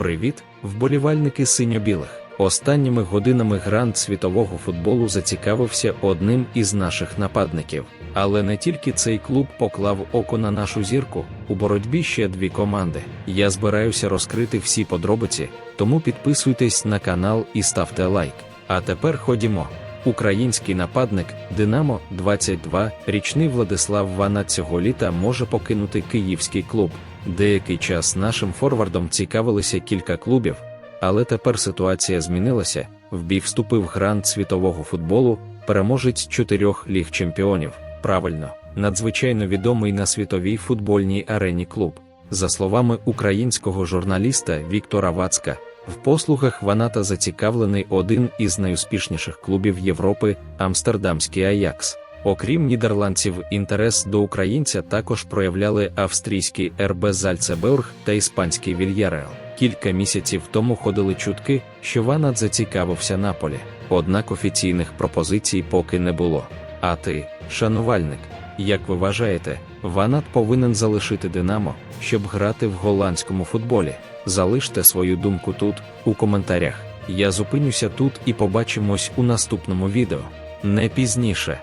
Привіт, вболівальники синьо-білих. Останніми годинами грант світового футболу зацікавився одним із наших нападників. Але не тільки цей клуб поклав око на нашу зірку, у боротьбі ще дві команди. Я збираюся розкрити всі подробиці, тому підписуйтесь на канал і ставте лайк. А тепер ходімо. Український нападник Динамо 22 річний Владислав Вана цього літа може покинути київський клуб. Деякий час нашим форвардом цікавилися кілька клубів, але тепер ситуація змінилася. В бій вступив грант світового футболу, переможець чотирьох ліг чемпіонів. Правильно, надзвичайно відомий на світовій футбольній арені клуб. За словами українського журналіста Віктора Вацка, в послугах Ваната зацікавлений один із найуспішніших клубів Європи Амстердамський Аякс. Окрім нідерландців, інтерес до українця також проявляли австрійський РБ Зальцебург та іспанський Вільяреал. Кілька місяців тому ходили чутки, що Ванат зацікавився Наполі, однак офіційних пропозицій поки не було. А ти, шанувальник, як ви вважаєте, Ванат повинен залишити Динамо, щоб грати в голландському футболі? Залиште свою думку тут, у коментарях. Я зупинюся тут і побачимось у наступному відео. Не пізніше.